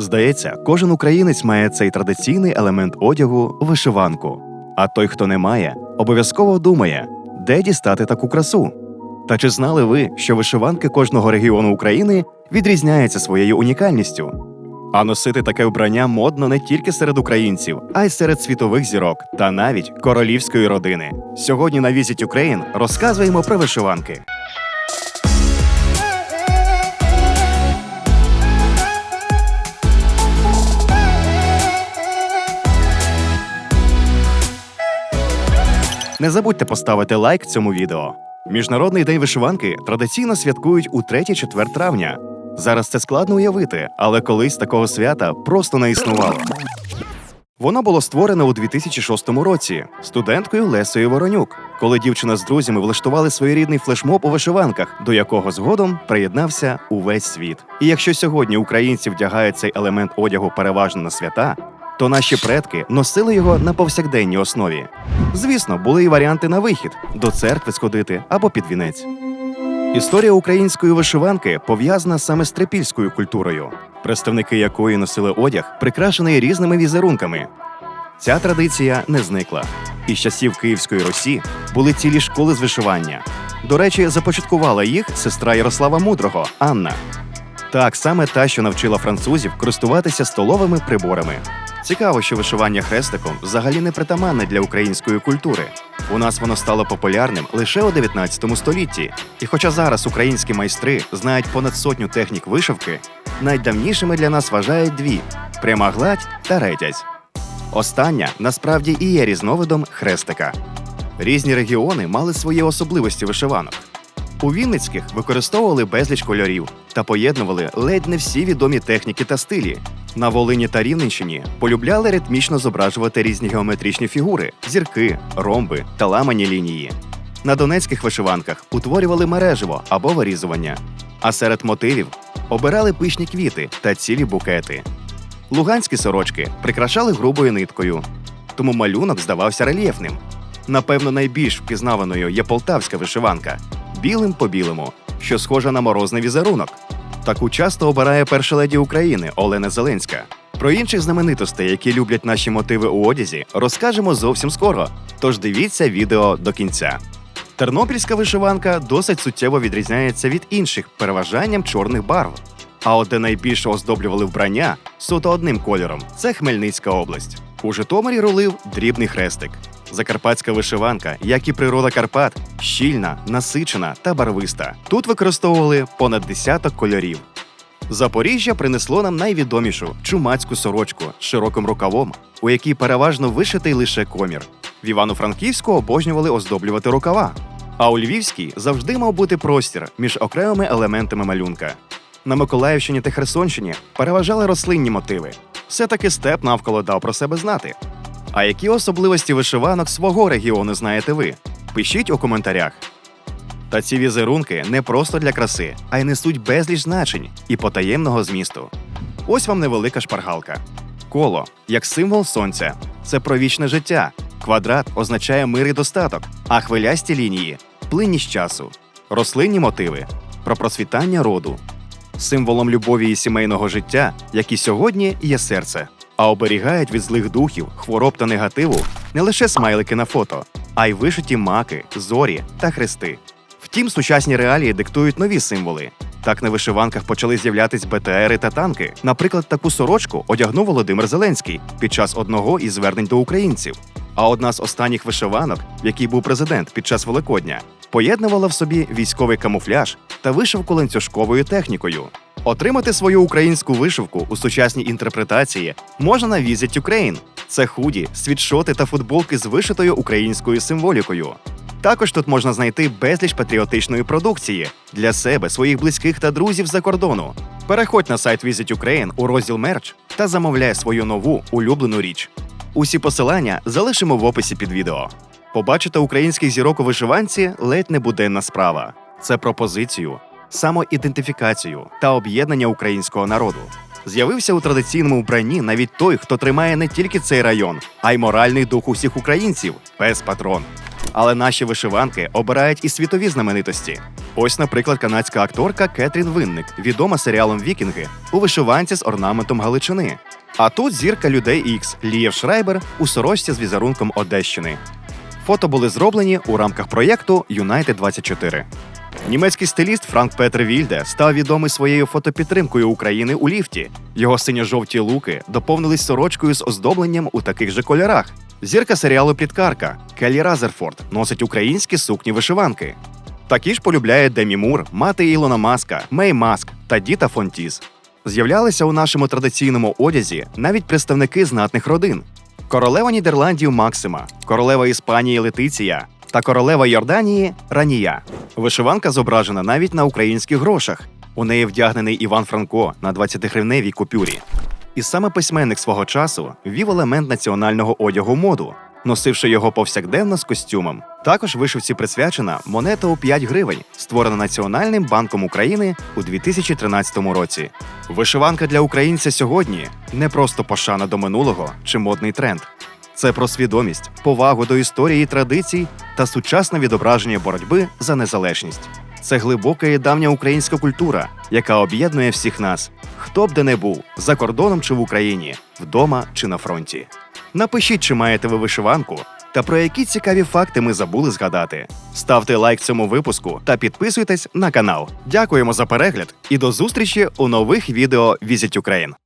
Здається, кожен українець має цей традиційний елемент одягу вишиванку. А той, хто не має, обов'язково думає, де дістати таку красу. Та чи знали ви, що вишиванки кожного регіону України відрізняються своєю унікальністю? А носити таке вбрання модно не тільки серед українців, а й серед світових зірок та навіть королівської родини. Сьогодні на Visit Ukraine розказуємо про вишиванки. Не забудьте поставити лайк цьому відео. Міжнародний день вишиванки традиційно святкують у 3-4 травня. Зараз це складно уявити, але колись такого свята просто не існувало. Воно було створене у 2006 році студенткою Лесою Воронюк, коли дівчина з друзями влаштували своєрідний флешмоб у вишиванках, до якого згодом приєднався увесь світ. І якщо сьогодні українці вдягають цей елемент одягу переважно на свята, то наші предки носили його на повсякденній основі. Звісно, були і варіанти на вихід до церкви сходити або під вінець. Історія української вишиванки пов'язана саме з трипільською культурою, представники якої носили одяг, прикрашений різними візерунками. Ця традиція не зникла. І з часів Київської Русі були цілі школи з вишивання. До речі, започаткувала їх сестра Ярослава Мудрого Анна. Так, саме та, що навчила французів користуватися столовими приборами. Цікаво, що вишивання хрестиком взагалі не притаманне для української культури. У нас воно стало популярним лише у 19 столітті. І хоча зараз українські майстри знають понад сотню технік вишивки, найдавнішими для нас вважають дві пряма гладь та ретязь. Остання насправді і є різновидом хрестика. Різні регіони мали свої особливості вишиванок. У Вінницьких використовували безліч кольорів та поєднували ледь не всі відомі техніки та стилі. На Волині та Рівненщині полюбляли ритмічно зображувати різні геометричні фігури, зірки, ромби та ламані лінії. На донецьких вишиванках утворювали мереживо або вирізування, а серед мотивів обирали пишні квіти та цілі букети. Луганські сорочки прикрашали грубою ниткою, тому малюнок здавався рельєфним. Напевно, найбільш впізнаваною є полтавська вишиванка білим по білому, що схожа на морозний візерунок. Таку часто обирає перша леді України Олена Зеленська. Про інших знаменитостей, які люблять наші мотиви у одязі, розкажемо зовсім скоро. Тож дивіться відео до кінця. Тернопільська вишиванка досить суттєво відрізняється від інших переважанням чорних барв. А от де найбільше оздоблювали вбрання суто одним кольором це Хмельницька область. У Житомирі рулив дрібний хрестик. Закарпатська вишиванка, як і природа Карпат, щільна, насичена та барвиста. Тут використовували понад десяток кольорів. Запоріжжя принесло нам найвідомішу чумацьку сорочку з широким рукавом, у якій переважно вишитий лише комір. В Івано-Франківську обожнювали оздоблювати рукава. А у Львівській завжди мав бути простір між окремими елементами малюнка. На Миколаївщині та Херсонщині переважали рослинні мотиви. Все-таки степ навколо дав про себе знати. А які особливості вишиванок свого регіону знаєте ви? Пишіть у коментарях. Та ці візерунки не просто для краси, а й несуть безліч значень і потаємного змісту. Ось вам невелика шпаргалка. Коло як символ сонця це про вічне життя. Квадрат означає мир і достаток, а хвилясті лінії плинність часу, рослинні мотиви про процвітання роду. Символом любові і сімейного життя, як і сьогодні, є серце, а оберігають від злих духів, хвороб та негативу не лише смайлики на фото, а й вишиті маки, зорі та хрести. Втім, сучасні реалії диктують нові символи. Так на вишиванках почали з'являтись БТРи та танки. Наприклад, таку сорочку одягнув Володимир Зеленський під час одного із звернень до українців. А одна з останніх вишиванок, в якій був президент під час Великодня, поєднувала в собі військовий камуфляж та вишивку ланцюжковою технікою. Отримати свою українську вишивку у сучасній інтерпретації можна на Visit Ukraine. Це худі, світшоти та футболки з вишитою українською символікою. Також тут можна знайти безліч патріотичної продукції для себе, своїх близьких та друзів за кордону. Переходь на сайт Visit Ukraine у розділ мерч та замовляй свою нову улюблену річ. Усі посилання залишимо в описі під відео. Побачити українських зірок у вишиванці ледь не буденна справа. Це пропозицію, самоідентифікацію та об'єднання українського народу. З'явився у традиційному вбранні навіть той, хто тримає не тільки цей район, а й моральний дух усіх українців пес патрон. Але наші вишиванки обирають і світові знаменитості. Ось, наприклад, канадська акторка Кетрін Винник, відома серіалом Вікінги у вишиванці з орнаментом Галичини. А тут зірка людей Ікс Лієв Шрайбер у сорочці з візерунком Одещини. Фото були зроблені у рамках проєкту Юнайтед 24 Німецький стиліст Франк Петр Вільде став відомий своєю фотопідтримкою України у ліфті. Його синьо-жовті луки доповнились сорочкою з оздобленням у таких же кольорах. Зірка серіалу Пліткарка Келлі Разерфорд носить українські сукні вишиванки. Такі ж полюбляє Демі Мур, мати Ілона Маска, Мей Маск та Діта Фонтіз. З'являлися у нашому традиційному одязі навіть представники знатних родин: королева Нідерландів Максима, королева Іспанії Летиція та королева Йорданії Ранія. Вишиванка зображена навіть на українських грошах. У неї вдягнений Іван Франко на 20-гривневій купюрі. І саме письменник свого часу ввів елемент національного одягу моду, носивши його повсякденно з костюмом. Також вишивці присвячена монета у 5 гривень, створена Національним банком України у 2013 році. Вишиванка для українця сьогодні не просто пошана до минулого чи модний тренд. Це про свідомість, повагу до історії традицій та сучасне відображення боротьби за незалежність. Це глибока і давня українська культура, яка об'єднує всіх нас, хто б де не був, за кордоном чи в Україні, вдома чи на фронті. Напишіть, чи маєте ви вишиванку, та про які цікаві факти ми забули згадати. Ставте лайк цьому випуску та підписуйтесь на канал. Дякуємо за перегляд і до зустрічі у нових відео Visit Ukraine!